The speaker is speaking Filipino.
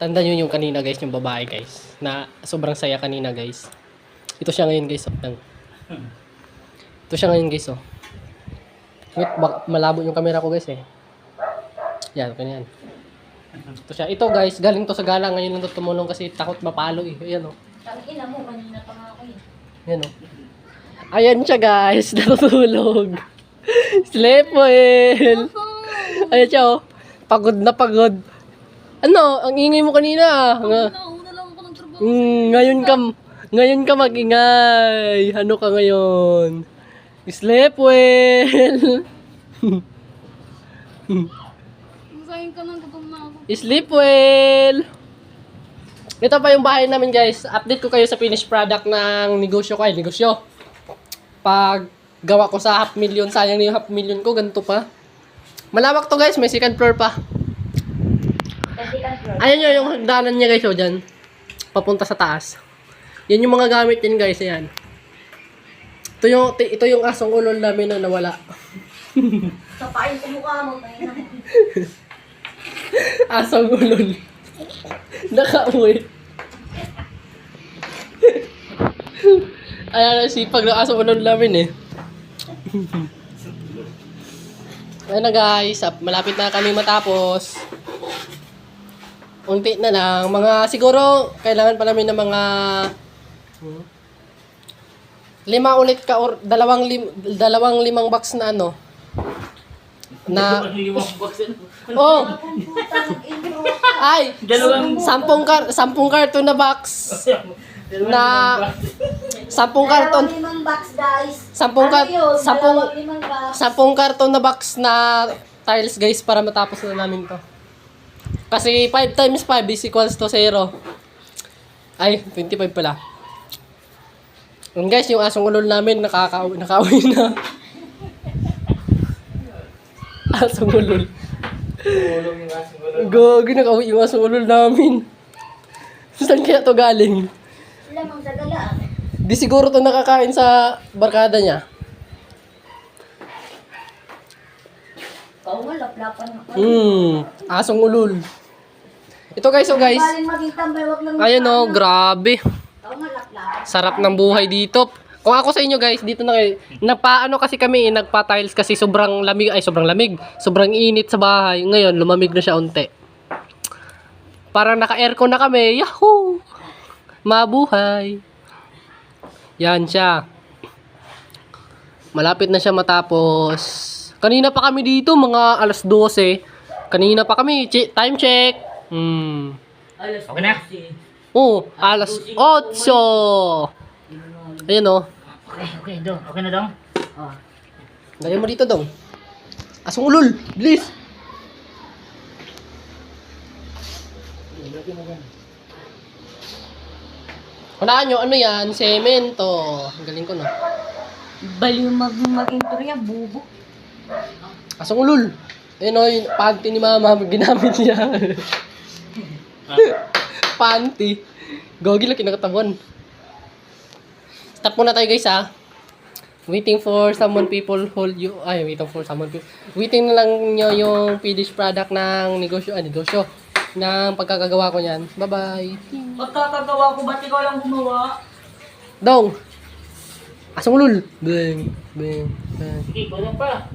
Tanda nyo yung kanina guys, yung babae guys. Na sobrang saya kanina guys. Ito siya ngayon guys. Oh. Ito siya ngayon guys. Oh. Wait, malabo yung camera ko guys eh. Yan, ganyan. Ito siya. Ito guys, galing to sa gala. Ngayon lang to tumulong kasi takot mapalo eh. Ayan oh. Tangina mo, kanina pa nga ako eh. Ayan oh. Ayan siya guys, natutulog. Sleep well. Ayan siya oh. Pagod na pagod. Ano, ang ingay mo kanina ah. Nga- Nauna lang ako ng trabaho. Mm, ngayon ka, ngayon ka magingay. Ano ka ngayon? Sleep well. Masayin ka nang gutom na ako. Sleep well. Ito pa yung bahay namin guys. Update ko kayo sa finished product ng negosyo ko. Ay, negosyo. Pag gawa ko sa half million, sayang na yung half million ko. Ganito pa. Malawak to guys. May second floor pa. Ayan nyo yung hagdanan niya guys. O dyan. Papunta sa taas. Yan yung mga gamit yan guys. Ayan. Ito yung, ito yung asong ulol namin na nawala. Sapain ko mukha mo. Asong ulol. Nakauwi. Ayan, sipag ng asong ulol namin eh. Ayan na guys, ap- malapit na kami matapos. Unti na lang. Mga siguro, kailangan pa namin ng mga hmm, lima ulit ka or dalawang lim, dalawang limang box na ano na oh Putang intro. ay Dalawang- sampung kar sampung karton na box na sampung karton limang box, guys. Sampung ano ka- yun? sampung- limang box. sampung karton na box na tiles guys para matapos na namin to kasi 5 times 5 is equals to 0 ay 25 pala yun guys yung asong ulol namin nakaka nakauwi na asong ulol Gagi, nakauwi yung asong ulol namin. Saan kaya to galing? Lamang sa gala. Di siguro to nakakain sa barkada niya. Ikaw nga, laplapan ako. Hmm, asong ulol. Ito guys, so guys. Wag lang Ayun oh, grabe. Sarap ng buhay dito. Kung ako sa inyo guys, dito na kayo. Nagpaano kasi kami, eh, nagpa-tiles kasi sobrang lamig, ay sobrang lamig. Sobrang init sa bahay. Ngayon, lumamig na siya unti. Parang naka-aircon na kami. Yahoo! Mabuhay. Yan siya. Malapit na siya matapos. Kanina pa kami dito, mga alas 12. Kanina pa kami. Che- time check. Hmm. Okay na? Oh, alas 8. Ayan oh. Okay, okay, dong. Okay na, dong? Lagyan mo dito dong. Asong ulol. Bilis. Hulaan nyo, ano yan? Semento. Ang galing ko, no? Baliw mag maging turya, bubo. Asong ulol. Ayun o, yung panty ni mama, ginamit niya. panty. Gogi lang kinakatawan. Stop muna tayo guys ha. Waiting for someone people hold you. Ay, waiting for someone people. Waiting na lang nyo yung finished product ng negosyo. Ah, negosyo. Ng pagkakagawa ko niyan. Bye-bye. Pagkakagawa ko, ba't ikaw lang gumawa? Dong! Asong ulol. Bang, bang, bang. Sige, ikaw lang pa.